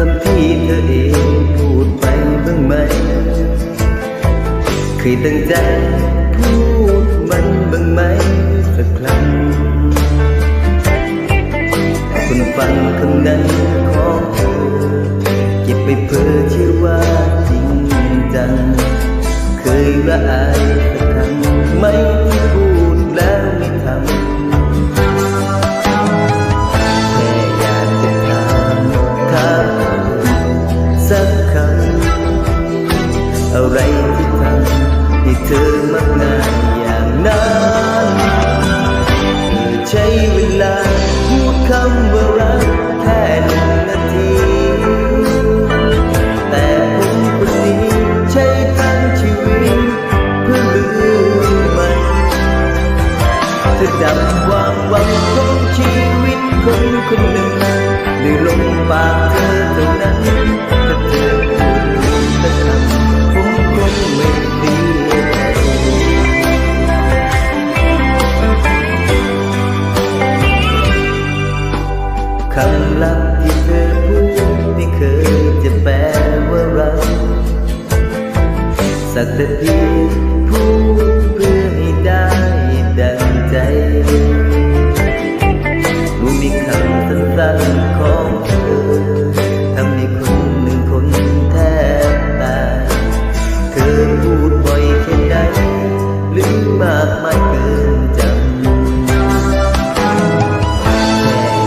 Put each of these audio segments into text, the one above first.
คำที่เธอเองพูดไปบ้างไหม เคยตั้งใจพูดมันบ้างไหมสักครั้งแต่คนฟังคำนั้นของเธอเก็บไปเพื่อเชื่อ อะไรที่ทำให้เธอมักง่ายอย่างนั้นเธอใช้เวลาพูดคำว่ารักแค่หนึ่งนาที แต่ผมคนนี้ใช้ทั้งชีวิตเพื่อลืมมันเธอดับความหวังของชีวิตคนคนหนึ่งด้วยลมปากเธอเท่านั้น รู้มีคำสั้นๆของเธอทำให้คนหนึ่งคนแทบตายเธอพูดบ่อยแค่ไหนหรือมากมายเกินจำแค่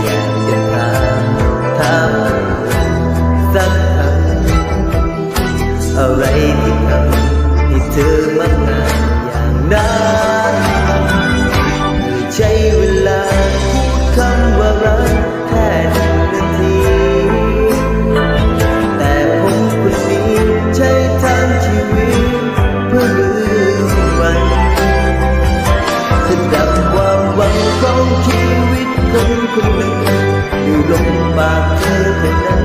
อยากจะถามถามสักคำอะไรที่ทำให้เธอมักง่ายอย่างนั้น ลมปา